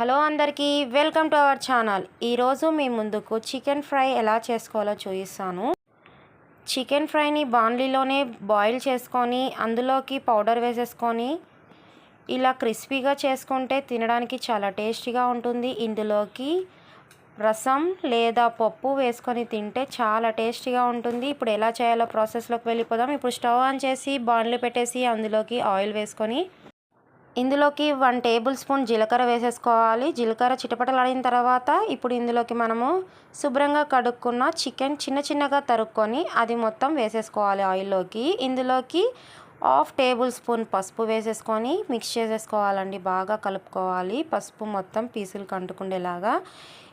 Hello అందరికీ welcome to our channel. ఈరోజు మీ ముందుకు చికెన్ ఫ్రై ఎలా చేసుకోవాలో చూపిస్తాను. చికెన్ ఫ్రైని బాండ్లీలోనే బాయిల్ చేసుకొని అందులోకి పౌడర్ వేసేసుకొని ఇలా క్రిస్పీగా చేసుకుంటే తినడానికి చాలా టేస్టీగా ఉంటుంది. ఇందులోకి రసం లేదా పప్పు వేసుకొని తింటే చాలా టేస్టీగా ఉంటుంది. ఇప్పుడు ఎలా చేయాలో ప్రాసెస్లోకి వెళ్ళిపోదాం. ఇప్పుడు స్టవ్ ఆన్ చేసి బాండ్లీ పెట్టేసి అందులోకి ఆయిల్ వేసుకొని ఇందులోకి వన్ టేబుల్ స్పూన్ జీలకర్ర వేసేసుకోవాలి. జీలకర్ర చిటపటలాడిన తర్వాత ఇప్పుడు ఇందులోకి మనము శుభ్రంగా కడుక్కున్న చికెన్ చిన్న చిన్నగా తరుక్కొని అది మొత్తం వేసేసుకోవాలి ఆయిల్లోకి. ఇందులోకి హాఫ్ టేబుల్ స్పూన్ పసుపు వేసేసుకొని మిక్స్ చేసేసుకోవాలండి. బాగా కలుపుకోవాలి. పసుపు మొత్తం పీసులు కంటుకుండేలాగా.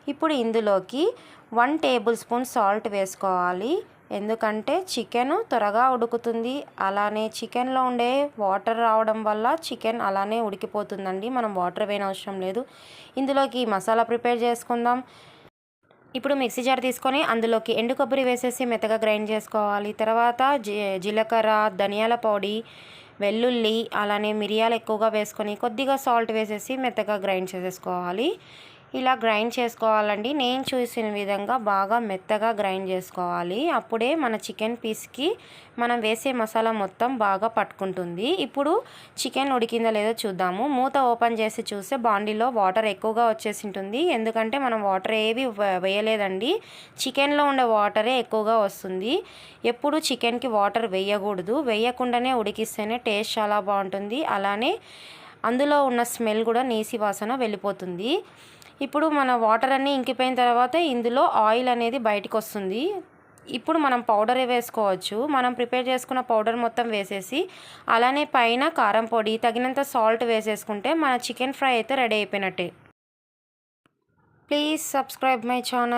ఇప్పుడు ఇందులోకి వన్ టేబుల్ స్పూన్ సాల్ట్ వేసుకోవాలి. ఎందుకంటే చికెన్ త్వరగా ఉడుకుతుంది. అలానే చికెన్లో ఉండే వాటర్ రావడం వల్ల చికెన్ అలానే ఉడికిపోతుందండి. మనం వాటర్ వేయనవసరం లేదు. ఇందులోకి మసాలా ప్రిపేర్ చేసుకుందాం. ఇప్పుడు మిక్సీ జార్ తీసుకొని అందులోకి ఎండు కొబ్బరి వేసేసి మెత్తగా గ్రైండ్ చేసుకోవాలి. తర్వాత జీ జీలకర్ర ధనియాల పొడి వెల్లుల్లి అలానే మిరియాలు ఎక్కువగా వేసుకొని కొద్దిగా సాల్ట్ వేసేసి మెత్తగా గ్రైండ్ చేసేసుకోవాలి. ఇలా గ్రైండ్ చేసుకోవాలండి. నేను చూసిన విధంగా బాగా మెత్తగా గ్రైండ్ చేసుకోవాలి. అప్పుడే మన చికెన్ పీస్కి మనం వేసే మసాలా మొత్తం బాగా పట్టుకుంటుంది. ఇప్పుడు చికెన్ ఉడికిందో లేదో చూద్దాము. మూత ఓపెన్ చేసి చూస్తే బాండీలో వాటర్ ఎక్కువగా వచ్చేసి ఉంటుంది ఎందుకంటే మనం వాటర్ ఏవి వేయలేదండి. చికెన్లో ఉండే వాటరే ఎక్కువగా వస్తుంది. ఎప్పుడు చికెన్కి వాటర్ వేయకూడదు. వేయకుండానే ఉడికిస్తేనే టేస్ట్ చాలా బాగుంటుంది. అలానే అందులో ఉన్న స్మెల్ కూడా నేసి వాసన వెళ్ళిపోతుంది. ఇప్పుడు మన వాటర్ అన్నీ ఇంకిపోయిన తర్వాత ఇందులో ఆయిల్ అనేది బయటకు వస్తుంది. ఇప్పుడు మనం పౌడర్ వేసుకోవచ్చు. మనం ప్రిపేర్ చేసుకున్న పౌడర్ మొత్తం వేసేసి అలానే పైన కారం పొడి తగినంత సాల్ట్ వేసేసుకుంటే మన చికెన్ ఫ్రై అయితే రెడీ అయిపోయినట్టే. Please subscribe my channel.